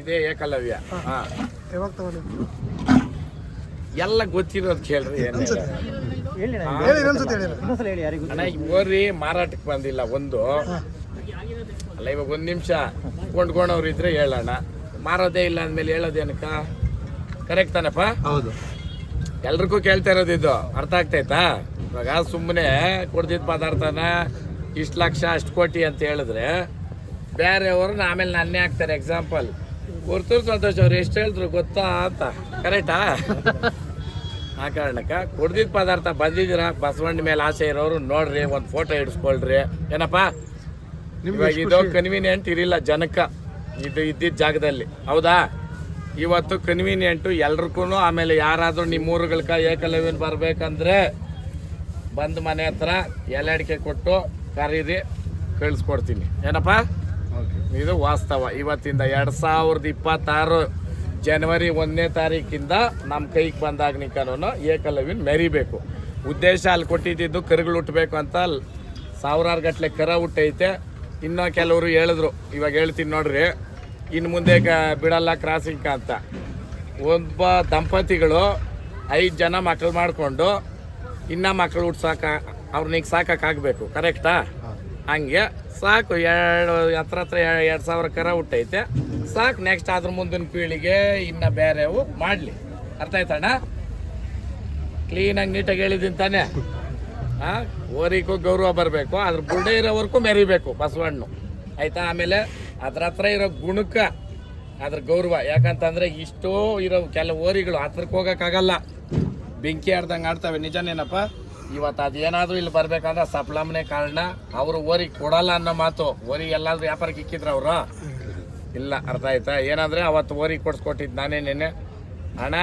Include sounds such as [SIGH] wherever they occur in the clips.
ಇದೇ ಏಕಲವ್ಯ. ಹಾ. ಯಾವಾಗ ತಗೊಂಡಿದ್ದು? ಎಲ್ಲ ಗೊತ್ತಿರೋದು ಕೇಳ್ರಿ ಏನಿಲ್ಲ. ಹೇಳಿ. ಹೇಳಿ ಇನ್ನೊಂದ್ಸತಿ ಹೇಳಿ ಇನ್ನೊಂದ್ಸಲ ಹೇಳಿ ಯಾರಿಗೂ ಅಣ್ಣ ಓರಿ ಮಾರಾಟಕ್ಕೆ ಬಂದಿಲ್ಲ ಒಂದು. ಅಲ್ಲ ಇವಾಗ ಒಂದು ನಿಮಿಷ ಕೊಂಡ್ಕೊಂಡವ್ರು ಇದ್ರೆ ಹೇಳೋಣ ಮಾರೋದೇ ಇಲ್ಲ ಅಂದ್ಮೇಲೆ ಹೇಳೋದೇನಕ್ಕ? ಕರೆಕ್ಟ್ ತಾನಪ್ಪ? ಹೌದು. ಎಲ್ರಿಗೂ ಕೇಳ್ತಾ ಇರೋದು ಇದು. ಅರ್ಥ ಆಗ್ತೈತಾ ಇವಾಗ ಸುಮ್ಮನೆ ಕೊಡ್ದಿದ್ದ ಪದಾರ್ಥನ ಇಷ್ಟು ಲಕ್ಷ ಅಷ್ಟು ಕೋಟಿ ಅಂತ ಹೇಳಿದ್ರೆ ಬೇರೆಯವ್ರನ್ನ ಆಮೇಲೆ ನನ್ನೇ ಹಾಕ್ತಾರೆ ಎಕ್ಸಾಂಪಲ್ ಗುರ್ತೂರು ಸಂತೋಷ್ ಅವ್ರು ಎಷ್ಟು ಹೇಳಿದ್ರು ಗೊತ್ತಾ ಅಂತ. ಕರೆಕ್ಟಾ ಆ? ಕಾರಣಕ್ಕೆ ಕುಡ್ದಿದ್ದ ಪದಾರ್ಥ ಬಂದಿದ್ದೀರಾ? ಬಸವಣ್ಣ ಮೇಲೆ ಆಸೆ ಇರೋರು ನೋಡ್ರಿ ಒಂದು ಫೋಟೋ ಹಿಡ್ಸ್ಕೊಳ್ರಿ ಏನಪ್ಪ? ಇವಾಗ ಇದು ಕನ್ವೀನಿಯಂಟ್ ಇರಿಲ್ಲ ಜನಕ್ಕೆ. ಇದು ಇದ್ದಿದ್ದ ಜಾಗದಲ್ಲಿ. ಹೌದಾ? ಇವತ್ತು ಕನ್ವೀನಿಯಂಟು ಎಲ್ರಿಗೂ ಆಮೇಲೆ ಯಾರಾದರೂ ನಿಮ್ಮ ಊರುಗಳ್ಕ ಏಕಲವ್ಯನ ಬರಬೇಕಂದ್ರೆ ಬಂದು ಮನೆ ಹತ್ರ ಎಲೆ ಅಡಿಕೆ ಕೊಟ್ಟು ಕರೀರಿ ಕಳಿಸ್ಕೊಡ್ತೀನಿ. ಏನಪ್ಪ? ಇದು ವಾಸ್ತವ. ಇವತ್ತಿಂದ ಎರಡು ಸಾವಿರದ ಇಪ್ಪತ್ತಾರು ಜನವರಿ ಒಂದನೇ ತಾರೀಕಿಂದ ನಮ್ಮ ಕೈಗೆ ಬಂದಾಗ ನಿಕ್ಕನೂ ಏಕಲವ್ಯನ ಮೆರಿಬೇಕು. ಉದ್ದೇಶ ಅಲ್ಲಿ ಕೊಟ್ಟಿದ್ದು ಕರುಗಳು ಹುಟ್ಟಬೇಕು ಅಂತ ಸಾವಿರಾರು ಗಟ್ಟಲೆ ಕರ ಹುಟ್ಟೈತೆ. ಇನ್ನೂ ಕೆಲವರು ಹೇಳಿದ್ರು. ಇವಾಗ ಹೇಳ್ತೀನಿ ನೋಡ್ರಿ. ಇನ್ನು ಮುಂದೆ ಕ ಬಿಡಲ್ಲ ಕ್ರಾಸಿಂಗ್ ಅಂತ. ಒಬ್ಬ ದಂಪತಿಗಳು ಐದು ಜನ ಮಕ್ಕಳು ಮಾಡಿಕೊಂಡು ಇನ್ನೂ ಮಕ್ಕಳು ಹುಟ್ಸಾಕ ಅವ್ರನ್ನ ಸಾಕಾಗಬೇಕು ಕರೆಕ್ಟಾ? ಹಂಗೆ ಸಾಕು ಎರಡು, ಹತ್ರ ಹತ್ರ ಎರಡು ಸಾವಿರ ಕರ ಹುಟ್ಟೈತೆ. ಸಾಕು ನೆಕ್ಸ್ಟ್ ಅದ್ರ ಮುಂದಿನ ಪೀಳಿಗೆ ಇನ್ನು ಬೇರೆವು ಮಾಡಲಿ. ಅರ್ಥ ಆಯ್ತಣ್ಣ? ಕ್ಲೀನಾಗಿ ನೀಟಾಗಿ ಹೇಳಿದ್ದೀನಿ ತಾನೆ. ಹಾಂ ಓರಿಗೂ ಗೌರವ ಬರಬೇಕು ಅದ್ರ ಬುಡ್ಡೆ ಇರೋವರೆಗೂ ಮೆರಿಬೇಕು ಬಸವಣ್ಣು. ಆಯ್ತಾ? ಆಮೇಲೆ ಅದ್ರ ಹತ್ರ ಇರೋ ಗುಣಕ್ಕೆ ಅದ್ರ ಗೌರವ. ಯಾಕಂತಂದ್ರೆ ಇಷ್ಟೋ ಇರೋ ಕೆಲವು ಓರಿಗಳು ಹತ್ರಕ್ಕೆ ಹೋಗೋಕ್ಕಾಗಲ್ಲ. ಬೆಂಕಿ ಆಡ್ದಂಗೆ ಆಡ್ತವೆ. ನಿಜನೇನಪ್ಪ? ಇವತ್ತು ಅದೇನಾದರೂ ಇಲ್ಲಿ ಬರಬೇಕಂದ್ರೆ ಸಪ್ಲಮ್ನೇ ಕಾರಣ ಅವರು ಓರಿಗೆ ಕೊಡಲ್ಲ ಅನ್ನೋ ಮಾತು. ಓರಿಗೆ ಎಲ್ಲಾದ್ರೂ ವ್ಯಾಪಾರಕ್ಕೆ ಇಕ್ಕಿದ್ರು ಅವರು? ಇಲ್ಲ, ಅರ್ಥ ಆಯ್ತಾ? ಏನಂದ್ರೆ ಅವತ್ತು ಓರಿಗೆ ಕೊಡ್ಸ್ಕೊಟ್ಟಿದ್ದು ನಾನೇ ನೆನೆ ಹಣ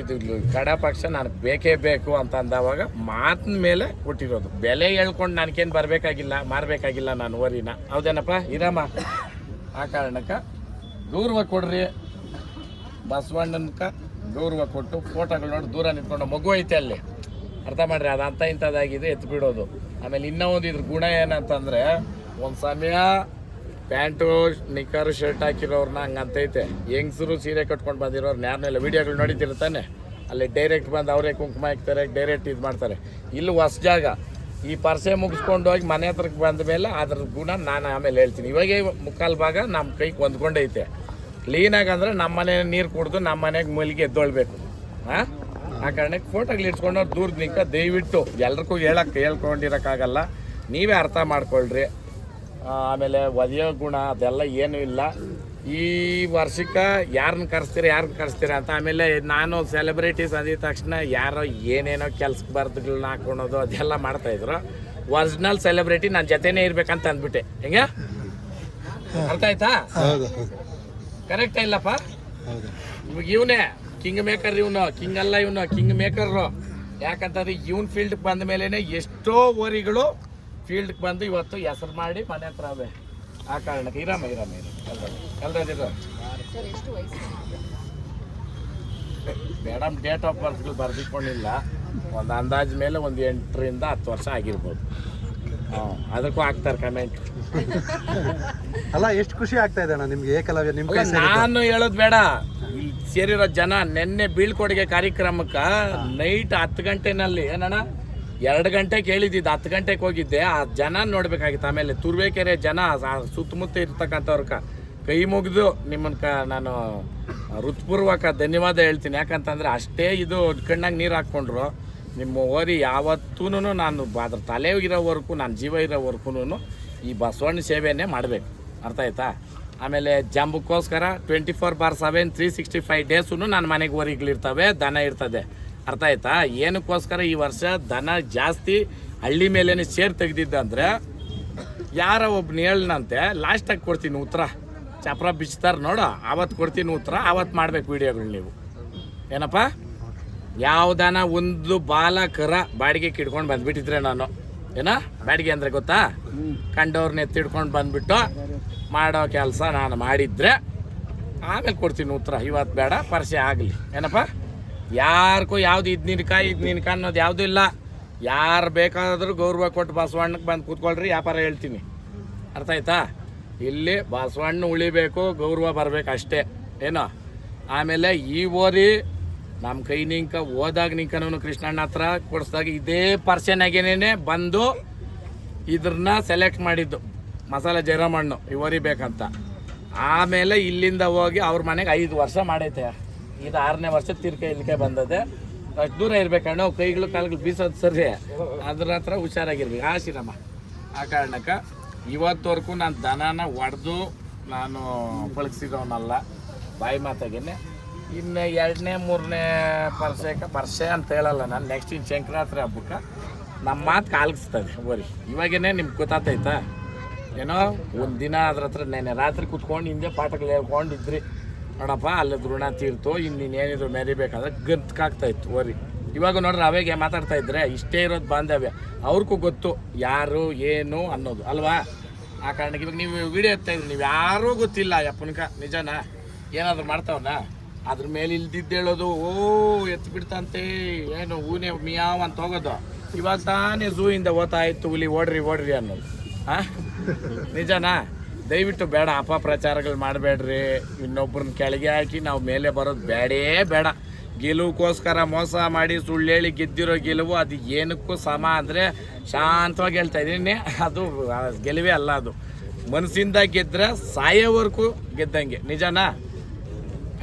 ಇದು ಕಡ ಪಕ್ಷ ನಾನು ಬೇಕೇ ಬೇಕು ಅಂತ ಅಂದವಾಗ ಮಾತಿನ ಮೇಲೆ ಕೊಟ್ಟಿರೋದು. ಬೆಲೆ ಹೇಳ್ಕೊಂಡು ನನಗೇನು ಬರಬೇಕಾಗಿಲ್ಲ, ಮಾರಬೇಕಾಗಿಲ್ಲ ನಾನು ಓರಿನ. ಹೌದೇನಪ್ಪ? ಇರಮ್ಮ. ಆ ಕಾರಣಕ್ಕೆ ಗೌರವ ಕೊಡ್ರಿ. ಬಸವಣ್ಣನಕ ಗೌರವ ಕೊಟ್ಟು ಫೋಟೋಗಳು ನೋಡಿ ದೂರ ನಿಂತ್ಕೊಂಡು ಮಗು ಐತೆ ಅಲ್ಲಿ. ಅರ್ಥ ಮಾಡ್ರಿ, ಅದು ಅಂತ ಇಂಥದ್ದಾಗಿದೆ, ಎತ್ತು ಬಿಡೋದು. ಆಮೇಲೆ ಇನ್ನೂ ಒಂದು ಇದ್ರ ಗುಣ ಏನಂತಂದ್ರೆ, ಒಂದು ಸಮಯ ಪ್ಯಾಂಟು ನಿಕ್ಕರ್ ಶರ್ಟ್ ಹಾಕಿರೋರ್ನ ಹಂಗಂತೈತೆ ಹೆಂಗಸರು ಸೀರೆ ಕಟ್ಕೊಂಡು ಬಂದಿರೋರು ಯಾರನ್ನೆಲ್ಲ ವಿಡಿಯೋಗಳು ನಡೀತಿರ್ತಾನೆ. ಅಲ್ಲಿ ಡೈರೆಕ್ಟ್ ಬಂದು ಅವರೇ ಕುಂಕುಮ ಹಾಕ್ತಾರೆ ಡೈರೆಕ್ಟ್ ಇದು ಮಾಡ್ತಾರೆ. ಇಲ್ಲಿ ಹೊಸ ಜಾಗ. ಈ ಪರ್ಸೆ ಮುಗಿಸ್ಕೊಂಡು ಹೋಗಿ ಮನೆ ಹತ್ರಕ್ಕೆ ಬಂದ ಮೇಲೆ ಅದ್ರ ಗುಣ ನಾನು ಆಮೇಲೆ ಹೇಳ್ತೀನಿ. ಇವಾಗೇ ಮುಕ್ಕಾಲು ಭಾಗ ನಮ್ಮ ಕೈಗೆ ಹೊಂದ್ಕೊಂಡೈತೆ. ಕ್ಲೀನಾಗಿ ಅಂದ್ರೆ ನಮ್ಮ ಮನೆ ನೀರು ಕುಡ್ದು ನಮ್ಮ ಮನೆಗೆ ಮಲ್ಲಿಗೆ ಎದ್ದೊಳ್ಬೇಕು. ಹಾಂ ಆ ಕಾರಣಕ್ಕೆ ಫೋಟೋಗಳು ಇಟ್ಕೊಂಡು ದೂರ ನಿಂತ ದಯವಿಟ್ಟು ಎಲ್ರಿಗೂ ಹೇಳಕ್ಕೆ ಹೇಳ್ಕೊಂಡಿರೋಕ್ಕಾಗಲ್ಲ. ನೀವೇ ಅರ್ಥ ಮಾಡ್ಕೊಳ್ರಿ. ಆಮೇಲೆ ಒದೆಯೋ ಗುಣ ಅದೆಲ್ಲ ಏನೂ ಇಲ್ಲ. ಈ ವರ್ಷಕ್ಕೆ ಯಾರನ್ನ ಕರೆಸ್ತೀರ ಯಾರನ್ನ ಕರೆಸ್ತೀರ ಅಂತ. ಆಮೇಲೆ ನಾನು ಸೆಲೆಬ್ರಿಟೀಸ್ ಅಂದಿದ ತಕ್ಷಣ ಯಾರೋ ಏನೇನೋ ಕೆಲ್ಸಕ್ಕೆ ಬರ್ದುಗಳನ್ನ ಹಾಕೊಳೋದು ಅದೆಲ್ಲ ಮಾಡ್ತಾಯಿದ್ರು ಒರಿಜಿನಲ್ ಸೆಲೆಬ್ರಿಟಿ ನನ್ನ ಜೊತೆನೇ ಇರ್ಬೇಕಂತ ಅಂದ್ಬಿಟ್ಟೆ. ಹೆಂಗೆ? ಅರ್ಥ ಆಯ್ತಾ? ಹೌದು. ಕರೆಕ್ಟ್ ಇಲ್ಲಪ್ಪ? ಇವನೇ. ಕಿಂಗ್ ಮೇಕರ್ ಇವನು ಕಿಂಗ್ ಅಲ್ಲ ಇವನು ಕಿಂಗ್ ಮೇಕರ್ರು ಯಾಕಂತಂದ್ರೆ ಇವನ್ ಫೀಲ್ಡ್ಗೆ ಬಂದ ಮೇಲೇನೆ ಎಷ್ಟೋ ಓರಿಗಳು ಫೀಲ್ಡ್ಗೆ ಬಂದು ಇವತ್ತು ಹೆಸರು ಮಾಡಿ ಮನೆ ಹತ್ರ ಅವೆ. ಆ ಕಾರಣಕ್ಕೆ ಇರಾಮ ಇರಾಮ ಎಲ್ರದಿರೋ ಮೇಡಮ್ ಡೇಟ್ ಆಫ್ ಬರ್ತ್ಗಳು ಬರ್ದಿಕೊಂಡಿಲ್ಲ ಒಂದು ಅಂದಾಜು ಮೇಲೆ ಒಂದು ಎಂಟರಿಂದ ಹತ್ತು ವರ್ಷ ಆಗಿರ್ಬೋದು. ಹಾಂ ಅದಕ್ಕೂ ಹಾಕ್ತಾರೆ ಕಮೆಂಟ್ ಅಲ್ಲ ಎಷ್ಟು ಖುಷಿ ಆಗ್ತಾ ಇದೆ ಅಣ್ಣ ನಿಮ್ಗೆ ಏಕಲವ್ಯ ನಿಮ್ಗೆ ನಾನು ಹೇಳೋದು ಬೇಡ. ಸೇರಿರೋ ಜನ ನಿನ್ನೆ ಬೀಳ್ಕೊಡುಗೆ ಕಾರ್ಯಕ್ರಮಕ್ಕೆ ನೈಟ್ ಹತ್ತು ಗಂಟೆನಲ್ಲಿ, ಏನಣ್ಣ? ಎರಡು ಗಂಟೆ ಹೇಳಿದ್ದಿದ್ದು, ಹತ್ತು ಗಂಟೆಗೆ ಹೋಗಿದ್ದೆ. ಆ ಜನ ನೋಡ್ಬೇಕಾಗಿತ್ತು. ಆಮೇಲೆ ತುರ್ಬೇಕೆರೆ ಜನ ಸುತ್ತಮುತ್ತ ಇರ್ತಕ್ಕಂಥವ್ರಕ ಕೈ ಮುಗಿದು ನಿಮ್ಮನ್ನ ಕ ನಾನು ಹೃತ್ಪೂರ್ವಕ ಧನ್ಯವಾದ ಹೇಳ್ತೀನಿ. ಯಾಕಂತಂದ್ರೆ ಅಷ್ಟೇ ಇದು ಕಣ್ಣಾಗ ನೀರು ಹಾಕ್ಕೊಂಡ್ರು. ನಿಮ್ಮ ಓರಿ ಯಾವತ್ತೂ ನಾನು ಅದ್ರ ತಲೆ ಇರೋವರೆಗೂ, ನಾನು ಜೀವ ಇರೋವರೆಗೂ ಈ ಬಸವಣ್ಣ ಸೇವೆಯನ್ನೇ ಮಾಡಬೇಕು. ಅರ್ಥ ಆಯ್ತಾ? ಆಮೇಲೆ ಜಂಬಕ್ಕೋಸ್ಕರ twenty four bar seven three sixty five days ನನ್ನ ಮನೆಗೆ ಓರಿಗಳಿರ್ತವೆ ದನ ಇರ್ತದೆ. ಅರ್ಥ ಆಯ್ತಾ? ಏನಕ್ಕೋಸ್ಕರ ಈ ವರ್ಷ ದನ ಜಾಸ್ತಿ ಹಳ್ಳಿ ಮೇಲೇ ಸೇರ್ ತೆಗೆದಿದ್ದಂದ್ರೆ ಯಾರ ಒಬ್ಬನ ಹೇಳನಂತೆ ಲಾಸ್ಟಾಗಿ ಕೊಡ್ತೀನಿ ಉತ್ತರ ಚಪ್ರ ಬಿಚ್ತಾರೆ ನೋಡು ಆವತ್ತು ಕೊಡ್ತೀನಿ ಉತ್ತರ ಆವತ್ತು ಮಾಡ್ಬೇಕು ವಿಡಿಯೋಗಳು ನೀವು. ಏನಪ್ಪ? ಯಾವ್ದಾನ ಒಂದು ಬಾಲ ಕರ ಬಾಡಿಗೆ ಕಿಡ್ಕೊಂಡು ಬಂದ್ಬಿಟ್ಟಿದ್ರೆ ನಾನು. ಏನ? ಬಾಡಿಗೆ ಅಂದ್ರೆ ಗೊತ್ತಾ? ಕಂಡವ್ರನ್ನ ಎತ್ತಿಡ್ಕೊಂಡು ಬಂದ್ಬಿಟ್ಟು ಮಾಡೋ ಕೆಲಸ ನಾನು ಮಾಡಿದ್ರೆ ಆಮೇಲೆ ಕೊಡ್ತೀನಿ ಉತ್ತರ. ಇವತ್ತು ಬೇಡ ಪರಿಚಯ ಆಗಲಿ. ಏನಪ್ಪ? ಯಾರಿಗೂ ಯಾವ್ದು ಇದು ನಿನ್ಕ ಇದು ನಿನ್ಕ ಅನ್ನೋದು ಯಾವುದೂ ಇಲ್ಲ. ಯಾರು ಬೇಕಾದರೂ ಗೌರವ ಕೊಟ್ಟು ಬಸವಣ್ಣಕ್ಕೆ ಬಂದು ಕೂತ್ಕೊಳ್ರಿ, ವ್ಯಾಪಾರ ಹೇಳ್ತೀನಿ. ಅರ್ಥ ಆಯ್ತಾ? ಇಲ್ಲಿ ಬಸವಣ್ಣ ಉಳಿಬೇಕು, ಗೌರವ ಬರಬೇಕು ಅಷ್ಟೇ. ಏನೋ? ಆಮೇಲೆ ಈ ಓರಿ ನಮ್ಮ ಕೈ ನಿಂಕ ಹೋದಾಗ ನಿಂಕನೂ ಕೃಷ್ಣಣ್ಣ ಹತ್ರ ಕೊಡಿಸ್ದಾಗ ಇದೇ ಪರ್ಸನಾಗೇನೆ ಬಂದು ಇದ್ರನ್ನ ಸೆಲೆಕ್ಟ್ ಮಾಡಿದ್ದು. ಮಸಾಲೆ ಜೈರಾಮಣ್ಣು ಈ ಇವರಿ ಬೇಕಂತ. ಆಮೇಲೆ ಇಲ್ಲಿಂದ ಹೋಗಿ ಅವ್ರ ಮನೆಗೆ ಐದು ವರ್ಷ ಮಾಡೈತೆ. ಇದು ಆರನೇ ವರ್ಷ ತಿರ್ಕ ಇಲ್ಲಿಗೆ ಬಂದದೆ ಅಷ್ಟು ದೂರ ಇರ್ಬೇಕಣ್ಣ ಕೈಗಳು ಕಾಲುಗಳು ಬೀಸೋದು ಸರಿ ಅದ್ರ ಹತ್ರ ಹುಷಾರಾಗಿರ್ಬೇಕು. ಆಶಿರಮ್ಮ ಆ ಕಾರಣಕ್ಕೆ ಇವತ್ತವರೆಗೂ ನಾನು ದನನ ಒಡೆದು ನಾನು ಬಳಸಿದವನಲ್ಲ ಬಾಯಿ ಮಾತಾಗೇನೆ. ಇನ್ನು ಎರಡನೇ, ಮೂರನೇ ಪರ್ಸೆಕ ಪರ್ಸೆ ಅಂತ ಹೇಳಲ್ಲ ನಾನು. ನೆಕ್ಸ್ಟ್ ಇನ್ನು ಶಂಕರಾತ್ರಿ ಹಬ್ಬಕ್ಕೆ ನಮ್ಮ ಮಾತು ಕಾಲ್ಗಿಸ್ತದೆ ಬರೀ ಇವಾಗೇನೆ ನಿಮ್ಗೆ ಗೊತ್ತಾತೈತಾ? ಏನೋ ಒಂದು ದಿನ ಅದ್ರ ಹತ್ರ ನೆನೆ ರಾತ್ರಿ ಕುತ್ಕೊಂಡು ಹಿಂದೆ ಪಾಠಗಳು ಹೇಳ್ಕೊಂಡಿದ್ರಿ. ನೋಡಪ್ಪ, ಅಲ್ಲಿ ಋಣ ತೀರ್ತು ಇನ್ನು ನೀನೇನಿದ್ರು ಮೆರಿಬೇಕಾದ್ರೆ ಗಂತ್ಕಾಗ್ತಾ ಇತ್ತು ಓರಿ ಇವಾಗ ನೋಡ್ರಿ ಅವೇಗೆ ಮಾತಾಡ್ತಾ ಇದ್ರೆ ಇಷ್ಟೇ ಇರೋದು ಬಾಂಧವ್ಯ. ಅವ್ರಿಗೂ ಗೊತ್ತು ಯಾರು, ಏನು ಅನ್ನೋದು, ಅಲ್ವಾ? ಆ ಕಾರಣಕ್ಕೆ ಇವಾಗ ನೀವು ವಿಡಿಯೋ ಎತ್ತಾ ಇದ್ರಿ, ನೀವು ಯಾರೂ ಗೊತ್ತಿಲ್ಲ ಯಪ್ಪನಕ ನಿಜನಾ? ಏನಾದ್ರು ಮಾಡ್ತಾವನ? ಅದ್ರ ಮೇಲೆ ಇಲ್ದಿದ್ದು ಹೇಳೋದು, ಓ, ಎತ್ತು ಬಿಡ್ತಂತೆ, ಏನು ಹೂನೆ ಮಿಯಾವ್ ಅಂತ ಹೋಗೋದು. ಇವಾಗ ತಾನೇ ಝೂಯಿಂದ ಇಂದ ಓದ್ತಾಯಿತ್ತು ಹುಲಿ, ಓಡ್ರಿ ಓಡ್ರಿ ಅನ್ನೋದು. ನಿಜನಾ? ದಯವಿಟ್ಟು ಬೇಡ, ಅಪಪ್ರಚಾರಗಳು ಮಾಡಬೇಡ್ರಿ. ಇನ್ನೊಬ್ಬರನ್ನ ಕೆಳಗೆ ಹಾಕಿ ನಾವು ಮೇಲೆ ಬರೋದು ಬೇಡೇ ಬೇಡ. ಗೆಲುವುಗೋಸ್ಕರ ಮೋಸ ಮಾಡಿ ಸುಳ್ಳು ಹೇಳಿ ಗೆದ್ದಿರೋ ಗೆಲುವು ಅದು ಏನಕ್ಕೂ ಸಮ ಅಂದರೆ ಶಾಂತವಾಗಿ ಹೇಳ್ತಾ ಇದ್ದೀನಿ. ಅದು ಗೆಲುವೇ ಅಲ್ಲ ಅದು. ಮನಸ್ಸಿಂದ ಗೆದ್ರೆ ಸಾಯೋವರೆಗೂ ಗೆದ್ದಂಗೆ. ನಿಜನಾ?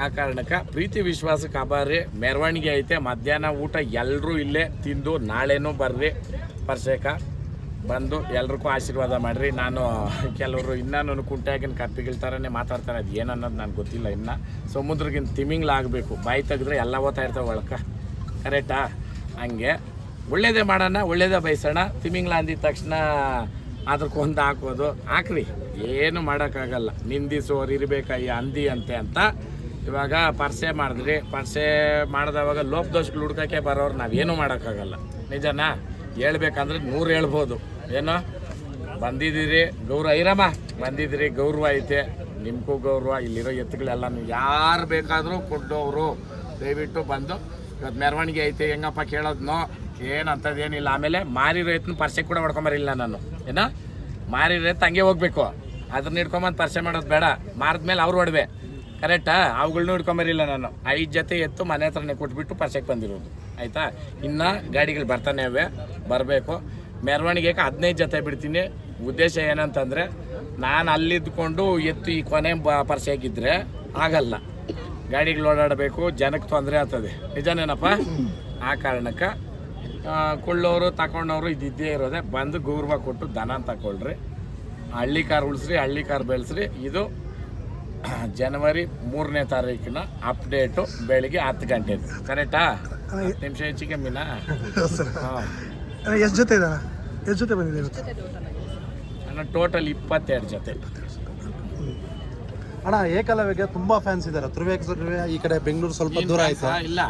ಆ ಕಾರಣಕ್ಕೆ ಪ್ರೀತಿ ವಿಶ್ವಾಸಕ್ಕೆ ಅಬಾರಿ. ಮೆರವಣಿಗೆ ಐತೆ, ಮಧ್ಯಾಹ್ನ ಊಟ ಎಲ್ಲರೂ ಇಲ್ಲೇ ತಿಂದು ನಾಳೆನೂ ಬರ್ರಿ. ಪರ್ಸೇಕ ಬಂದು ಎಲ್ರಿಗೂ ಆಶೀರ್ವಾದ ಮಾಡಿರಿ. ನಾನು ಕೆಲವರು ಇನ್ನೂ ನಾನು ಕುಂಟಾಗಿನ ಥರನೇ ಮಾತಾಡ್ತಾರೆ. ಅದು ಏನು ಅನ್ನೋದು ನನಗೆ ಗೊತ್ತಿಲ್ಲ ಇನ್ನು. ಸಮುದ್ರಗಿಂತ ತಿಮಿಂಗ್ಲಾಗಬೇಕು ಬಾಯಿ ತೆಗೆದ್ರೆ ಎಲ್ಲ ಓದ್ತಾ ಇರ್ತಾವೆ ಒಳಕ. ಕರೆಕ್ಟಾ? ಹಂಗೆ. ಒಳ್ಳೇದೇ ಮಾಡೋಣ, ಒಳ್ಳೇದೇ ಬಯಸೋಣ. ತಿಮಿಂಗ್ಲ ಅಂದಿದ ತಕ್ಷಣ ಅದಕ್ಕೊಂದು ಹಾಕೋದು. ಹಾಕ್ರಿ. ಏನು ಮಾಡೋಕ್ಕಾಗಲ್ಲ. ನಿಂದಿಸೋರು ಇರಬೇಕಯ್ಯ, ಅಂದಿ ಅಂತೆ ಅಂತ. ಇವಾಗ ಪರ್ಸೆ ಮಾಡಿದ್ರಿ. ಪರ್ಸೆ ಮಾಡಿದವಾಗ ಲೋಪದೋಷಗಳು ಹುಡ್ಕೋಕ್ಕೆ ಬರೋರು ನಾವೇನು ಮಾಡೋಕ್ಕಾಗಲ್ಲ. ನಿಜನಾ? ಹೇಳ್ಬೇಕಂದ್ರೆ ನೂರು ಹೇಳ್ಬೋದು. ಏನೋ? ಬಂದಿದ್ದೀರಿ. ಗೌರವ ಐರಮ್ಮ. ಬಂದಿದ್ದೀರಿ. ಗೌರವ ಐತೆ. ನಿಮಗೂ ಗೌರವ. ಇಲ್ಲಿರೋ ಎತ್ತುಗಳೆಲ್ಲ ನೀವು ಯಾರು ಬೇಕಾದರೂ ಕೊಟ್ಟೋರು ದಯವಿಟ್ಟು ಬಂದು ಇವತ್ತು ಮೆರವಣಿಗೆ ಐತೆ. ಹೆಂಗಪ್ಪ ಕೇಳೋದ್ನೋ? ಏನಂತದೇನಿಲ್ಲ. ಆಮೇಲೆ ಮಾರಿರೋ ಎತ್ತನ ಪರ್ಸೆ ಕೂಡ ಹೊಡ್ಕೊಂಬರಿಲ್ಲ ನಾನು. ಏನೋ? ಮಾರಿರೋ ಎತ್ತು ಹಂಗೆ ಹೋಗ್ಬೇಕು. ಅದನ್ನ ಹಿಡ್ಕೊಂಬಂದು ಪರ್ಸೆ ಮಾಡೋದು ಬೇಡ. ಮಾರಿದ್ಮೇಲೆ ಅವ್ರು ಹೊಡ್ವೆ ಕರೆಕ್ಟಾ ಅವುಗಳನ್ನೂ ಹಿಡ್ಕೊಂಬರಿಲ್ಲ ನಾನು. ಐದು ಜೊತೆ ಎತ್ತು ಮನೆ ಹತ್ರನೇ ಕೊಟ್ಬಿಟ್ಟು ಪರ್ಸೆಗೆ ಬಂದಿರೋದು. ಆಯಿತಾ? ಇನ್ನು ಗಾಡಿಗಳು ಬರ್ತಾನೆ ಅವೆ ಬರಬೇಕು. ಮೆರವಣಿಗೆಗೆ ಹದಿನೈದು ಜೊತೆ ಬಿಡ್ತೀನಿ. ಉದ್ದೇಶ ಏನಂತಂದರೆ ನಾನು ಅಲ್ಲಿದ್ದುಕೊಂಡು ಎತ್ತು ಈ ಕೊನೆ ಬ ಹಾಕಿದ್ರೆ ಆಗಲ್ಲ. ಗಾಡಿಗಳು ಓಡಾಡಬೇಕು ಜನಕ್ಕೆ ತೊಂದರೆ ಆಗ್ತದೆ. ನಿಜನೇನಪ್ಪ? ಆ ಕಾರಣಕ್ಕೆ ಕೊಳ್ಳೋರು ತಗೊಂಡವರು ಇದ್ದಿದ್ದೇ ಇರೋದೆ. ಬಂದು ಗೌರವ ಕೊಟ್ಟು ದನ ತಗೊಳ್ರಿ ಹಳ್ಳಿ ಕಾರ್ ಉಳಿಸ್ರಿ ಹಳ್ಳಿ ಕಾರ್ ಬೆಳೆಸ್ರಿ. ಇದು ಜನವರಿ ಮೂರನೇ ತಾರೀಕಿನ ಅಪ್ಡೇಟು ಬೆಳಿಗ್ಗೆ ಹತ್ತು ಗಂಟೆದು ಕರೆಕ್ಟಾ? ನಿಮಿಷ ಹೆಚ್ಚಿಗೆ ಮೀನಾ? ಹಾಂ. ಎಷ್ಟು ಜೊತೆ ಎಷ್ಟು ಜೊತೆ ಬಂದಿದೆ ಇವತ್ತು? ನನ್ನ ಟೋಟಲ್ ಇಪ್ಪತ್ತೆರಡು ಜೊತೆ. ಅಣ್ಣ ಏಕಲವ್ಯಗೆ ತುಂಬಾ ಫ್ಯಾನ್ಸ್ ಇದ್ದಾರೆ ಧ್ರುವೇಶ್ವರ ಈ ಕಡೆ ಬೆಂಗಳೂರು ಸ್ವಲ್ಪ ದೂರ ಆಯ್ತು? ಇಲ್ಲ.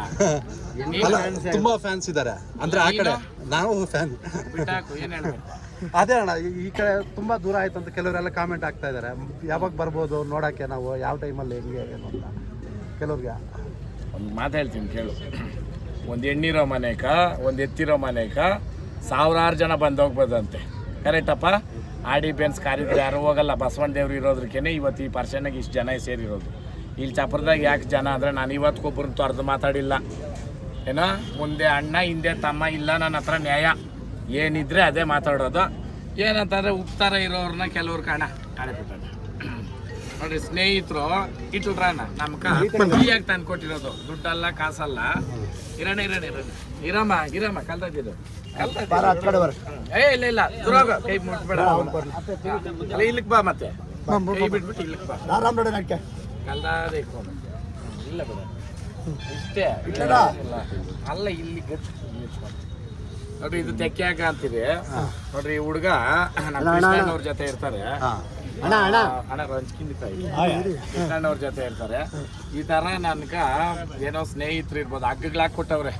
[LAUGHS] ಅಲ್ಲ ತುಂಬಾ ಫ್ಯಾನ್ಸ್ ಇದ್ದಾರೆ ಅಂದ್ರೆ ಆ ಕಡೆ ನಾವು ಫ್ಯಾನ್ ಬಿಟ್ಟಾಕು ಏನು ಹೇಳ್ಬೇಕು? [LAUGHS] ಅದೇ ಅಣ್ಣ ಈ- ಈ ಕಡೆ ತುಂಬಾ ದೂರ ಆಯ್ತು ಅಂತ ಕೆಲವರೆಲ್ಲ ಕಾಮೆಂಟ್ ಆಗ್ತಾ ಇದ್ದಾರೆ ಯಾವಾಗ ಬರ್ಬೋದು ನೋಡಕ್ಕೆ ನಾವು ಯಾವ ಟೈಮಲ್ಲಿ ಹೆಂಗೆ ಏನು ಅಂತ. ಕೆಲವ್ರಿಗೆ. ಒಂದು ಮಾತು ಹೇಳ್ತೀನಿ ಕೇಳು. ಒಂದು ಎಣ್ಣಿರೋ ಮನೆಕ ಒಂದು ಎತ್ತಿರೋ ಮನೆಕ ಸಾವಿರಾರು ಜನ ಬಂದು ಹೋಗ್ಬೋದಂತೆ ಕರೆಕ್ಟಪ್ಪ ಆಡಿ ಬೆನ್ಸ್ ಕಾರಿದ್ರೆ ಯಾರು ಹೋಗಲ್ಲ. ಬಸವಣ್ಣ ದೇವ್ರು ಇರೋದಕ್ಕೇನೆ ಇವತ್ತು ಈ ಪರ್ಸನ್ನಾಗಿ ಇಷ್ಟು ಜನ ಸೇರಿರೋದು. ಇಲ್ಲಿ ಚಪ್ರದಾಗ ಯಾಕೆ ಜನ ಅಂದರೆ ನಾನು ಇವತ್ತಿಗೊಬ್ಬರು ತೊರೆದು ಮಾತಾಡಿಲ್ಲ. ಏನೋ ಮುಂದೆ ಅಣ್ಣ ಹಿಂದೆ ತಮ್ಮ ಇಲ್ಲ ನನ್ನ ಹತ್ರ ನ್ಯಾಯ. ಏನಿದ್ರೆ ಅದೇ ಮಾತಾಡೋದು. ಏನಂತಂದ್ರೆ ಉಪ್ತಾರ ಇರೋರನ್ನ ಕೆಲವ್ರು ಕಾಣ. ನೋಡ್ರಿ ಸ್ನೇಹಿತರು ಇಟ್ಲ್ರಾನ ನಮ್ಗೆ ಫ್ರೀಯಾಗಿ ತಂದು ಕೊಟ್ಟಿರೋದು ದುಡ್ಡಲ್ಲ ಕಾಸಲ್ಲ. ಇರೋಣ ಇರೋಣ ಇರೋಣ ಇರಮ್ಮ ಇರಮ್ಮ ಕಲ್ತದಿದ್ದು ಏ ಇಲ್ಲ ಇಲ್ಲ ದುರಾಗ ಕೈ ಮುಟ್ಬೇಡ. ಅಲ್ಲ ಇಲ್ಲಿಗೆ ಬಾ ಮತ್ತೆ. ಕೈ ಬಿಟ್ಬಿಟ್ಟು ಇಲ್ಲಿಗೆ ಬಾ. ಕಲ್ದಾದೆ ಇಕ್ಕೊಂಡು. ಇಲ್ಲ ಬಿಡ. ಇಷ್ಟೇ. ಇಲ್ಲ. ಅಲ್ಲ ಇಲ್ಲಿ ನೋಡ್ರಿ ಇದು ತೆಕ್ಕ್ಯಾಕ ಅಂತೀರಿ ನೋಡ್ರಿ ಹುಡುಗ ನಮ್ಮ ಜೊತೆ ಇರ್ತಾರೆ. ಅಣ್ಣ ಅಣ್ಣ. ರಂಚ್ಕಿಂದಿಕಾಯಿ ಕೃಷ್ಣಣ್ಣವ್ರ ಜೊತೆ ಇರ್ತಾರೆ. ಈ ತರ ನನ್ಗ ಏನೋ ಸ್ನೇಹಿತರು ಇರ್ಬೋದು ಹಗ್ಗಗಳಾಕಿ ಕೊಟ್ಟವ್ರೆ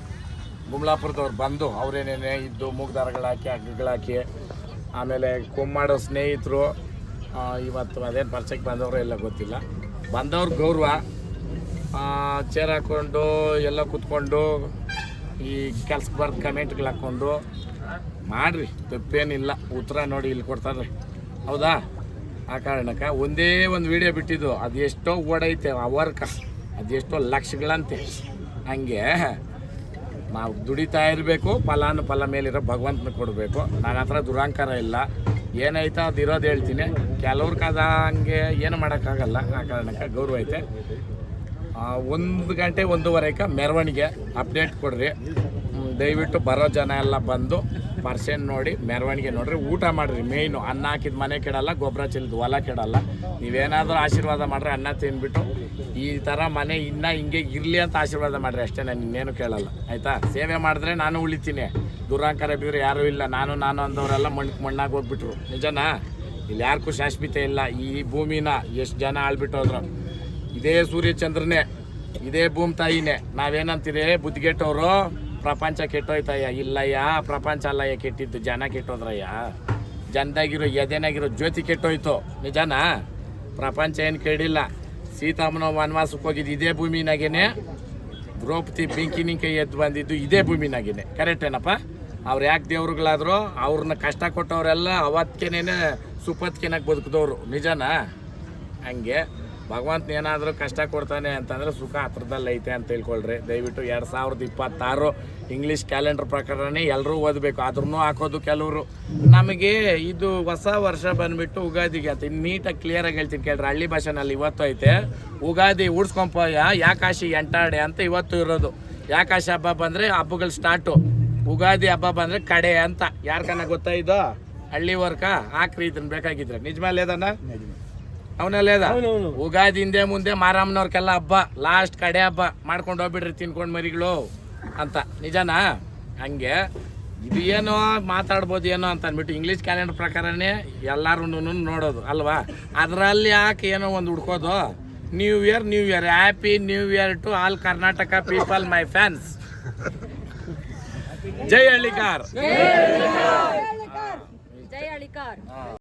ಗುಮ್ಲಾಪುರದವ್ರು ಬಂದು ಅವ್ರೇನೇನೆ ಇದ್ದು ಮೂಗ್ದಾರಗಳು ಹಾಕಿ, ಹಗ್ಗಗಳು ಹಾಕಿ, ಆಮೇಲೆ ಕುಮ್ಮಾಡೋ ಸ್ನೇಹಿತರು ಇವತ್ತು ಅದೇನು ಪರಿಚಯಕ್ಕೆ ಬಂದವರು ಎಲ್ಲ ಗೊತ್ತಿಲ್ಲ. ಬಂದವ್ರ ಗೌರವ ಚೇರ್ ಹಾಕ್ಕೊಂಡು ಎಲ್ಲ ಕುತ್ಕೊಂಡು ಈ ಕೆಲ್ಸಕ್ಕೆ ಬರ್ದು ಕಮೆಂಟ್ಗಳು ಹಾಕ್ಕೊಂಡು ಮಾಡ್ರಿ, ತಪ್ಪೇನಿಲ್ಲ. ಉತ್ತರ ನೋಡಿ ಇಲ್ಲಿ ಕೊಡ್ತಾರೆ ಹೌದಾ? ಆ ಕಾರಣಕ್ಕೆ ಒಂದೇ ಒಂದು ವಿಡಿಯೋ ಬಿಟ್ಟಿದ್ದು. ಅದೆಷ್ಟೋ ಓಡೈತೆ ಅವರ್ಕ ವರ್ಕ ಅದೆಷ್ಟೋ ಲಕ್ಷಗಳಂತೆ. ಹಂಗೆ ನಾವು ದುಡಿತಾ ಇರಬೇಕು ಫಲಾನು ಫಲ ಮೇಲಿರೋ ಭಗವಂತನ ಕೊಡಬೇಕು. ನನ್ನ ಹತ್ರ ದುರಾಂಕಾರ ಇಲ್ಲ. ಏನೈತೆ ಅದು ಇರೋದು ಹೇಳ್ತೀನಿ. ಕೆಲವ್ರ ಕದ ಹಂಗೆ ಏನು ಮಾಡೋಕ್ಕಾಗಲ್ಲ. ಆ ಕಾರಣಕ್ಕೆ ಗೌರವ ಐತೆ. ಒಂದು ಗಂಟೆ ಒಂದೂವರೆಗೆ ಮೆರವಣಿಗೆ ಅಪ್ಡೇಟ್ ಕೊಡ್ರಿ. ದಯವಿಟ್ಟು ಬರೋ ಜನ ಎಲ್ಲ ಬಂದು ಪರ್ಸೆಂಟ್ ನೋಡಿ, ಮೆರವಣಿಗೆ ನೋಡ್ರಿ, ಊಟ ಮಾಡ್ರಿ ಮೇಯ್ನು ಅನ್ನ ಹಾಕಿದ ಮನೆ ಕೆಡಲ್ಲ ಗೊಬ್ಬರ ಚೆಲ್ಲಿದ ಹೊಲ ಕೆಡಲ್ಲ. ನೀವೇನಾದರೂ ಆಶೀರ್ವಾದ ಮಾಡ್ರಿ, ಅನ್ನ ತಿನ್ಬಿಟ್ಟು ಈ ಥರ ಮನೆ ಇನ್ನೂ ಹಿಂಗೆ ಇರಲಿ ಅಂತ ಆಶೀರ್ವಾದ ಮಾಡ್ರಿ, ಅಷ್ಟೇ ನಾನು ಇನ್ನೇನು ಕೇಳಲ್ಲ. ಆಯಿತಾ? ಸೇವೆ ಮಾಡಿದ್ರೆ ನಾನು ಉಳಿತೀನಿ. ದುರಾಂಕಾರ ಬಿದ್ರೆ ಯಾರೂ ಇಲ್ಲ. ನಾನು ನಾನು ಅಂದವರೆಲ್ಲ ಮಣ್ಣು ಮಣ್ಣಾಗಿ ಹೋಗ್ಬಿಟ್ರು. ನಿಜನಾ? ಇಲ್ಲಿ ಯಾರಿಗೂ ಶಾಶ್ವತ ಇಲ್ಲ. ಈ ಭೂಮಿನ ಎಷ್ಟು ಜನ ಆಳ್ಬಿಟ್ಟು ಹೋದ್ರು. ಇದೇ ಸೂರ್ಯಚಂದ್ರನೇ, ಇದೇ ಭೂಮಿ ತಾಯಿನೇ. ನಾವೇನಂತೀರಿ, ಬುದ್ಧಿಗೆಟ್ಟವರು? ಪ್ರಪಂಚ ಕೆಟ್ಟೋಯ್ತಯ್ಯ. ಇಲ್ಲಯ್ಯ, ಪ್ರಪಂಚ ಅಲ್ಲಯ್ಯ, ಕೆಟ್ಟಿದ್ದು ಜನ ಕೆಟ್ಟೋದ್ರಯ್ಯ. ಜನದಾಗಿರೋ ಎದೆನಾಗಿರೋ ಜ್ಯೋತಿ ಕೆಟ್ಟೋಯ್ತು. ನಿಜನಾ? ಪ್ರಪಂಚ ಏನು ಕೇಳಿಲ್ಲ. ಸೀತಾಮ್ಮನ ವನವಾಸಕ್ಕೆ ಹೋಗಿದ್ದು ಇದೇ ಭೂಮಿನಾಗೇನೆ. ದ್ರೌಪದಿ ಬೆಂಕಿ ನಿಂಕೆ ಎದ್ದು ಬಂದಿದ್ದು ಇದೇ ಭೂಮಿನಾಗೇನೆ. ಕರೆಕ್ಟ್ ಏನಪ್ಪ? ಅವ್ರು ಯಾಕೆ ದೇವ್ರುಗಳಾದ್ರು? ಅವ್ರನ್ನ ಕಷ್ಟ ಕೊಟ್ಟವರೆಲ್ಲ ಅವತ್ತಿಗೆನೇ ಸುಪತ್ಕೆನಾಗ ಬದುಕಿದವ್ರು. ನಿಜನಾ? ಹಂಗೆ. ಭಗವಂತ ಏನಾದರೂ ಕಷ್ಟ ಕೊಡ್ತಾನೆ ಅಂತಂದರೆ ಸುಖ ಹತ್ರದಲ್ಲಿ ಐತೆ ಅಂತ ತಿಳ್ಕೊಳ್ರಿ. ದಯವಿಟ್ಟು ಎರಡು ಸಾವಿರದ ಇಪ್ಪತ್ತಾರು ಇಂಗ್ಲೀಷ್ ಕ್ಯಾಲೆಂಡರ್ ಪ್ರಕಾರನೇ ಎಲ್ಲರೂ ಓದಬೇಕು. ಆದ್ರೂ ಹಾಕೋದು ಕೆಲವರು. ನಮಗೆ ಇದು ಹೊಸ ವರ್ಷ ಬಂದುಬಿಟ್ಟು ಉಗಾದಿಗೆ ಅಂತ ಇನ್ನು ನೀಟಾಗಿ ಕ್ಲಿಯರಾಗಿ ಹೇಳ್ತೀನಿ ಕೇಳ್ರಿ. ಹಳ್ಳಿ ಭಾಷೆನಲ್ಲಿ ಇವತ್ತು ಐತೆ. ಉಗಾದಿ ಉಡ್ಸ್ಕೊಂಪಯ್ಯ, ಯಾಕಾಶಿ ಎಂಟಾಡೆ ಅಂತ ಇವತ್ತು ಇರೋದು. ಯಾಕಾಶಿ ಹಬ್ಬ ಬಂದರೆ ಹಬ್ಬಗಳು ಸ್ಟಾರ್ಟು ಉಗಾದಿ ಹಬ್ಬ ಬಂದರೆ ಕಡೆ ಅಂತ. ಯಾರ್ಕನ ಗೊತ್ತಾ ಇದೋ? ಹಳ್ಳಿ ವರ್ಕ ಹಾಕ್ರಿ ಇದನ್ನ ಬೇಕಾಗಿದ್ರೆ. ಅವನಲ್ಲೇದ ಉಗಾದಿ ಹಿಂದೆ ಮುಂದೆ ಮಾರಮ್ಮನವ್ರಿಗೆಲ್ಲ ಹಬ್ಬ ಲಾಸ್ಟ್ ಕಡೆ ಹಬ್ಬ ಮಾಡ್ಕೊಂಡು ಹೋಗ್ಬಿಡ್ರಿ ತಿನ್ಕೊಂಡು ಮರಿಗಳು ಅಂತ. ನಿಜನಾ? ಹಂಗೆ. ಇದು ಏನೋ ಮಾತಾಡ್ಬೋದು ಏನೋ ಅಂತ ಅಂದ್ಬಿಟ್ಟು ಇಂಗ್ಲೀಷ್ ಕ್ಯಾಲೆಂಡರ್ ಪ್ರಕಾರನೇ ಎಲ್ಲರೂ ನೋಡೋದು ಅಲ್ವಾ? ಅದರಲ್ಲಿ ಯಾಕೆ ಏನೋ ಒಂದು ಹುಡ್ಕೋದು? New year new year happy new year to all Karnataka people my fans ಜೈ ಹಳ್ಳಿಕಾರ್. ಜೈ ಅಳಿಕಾರ್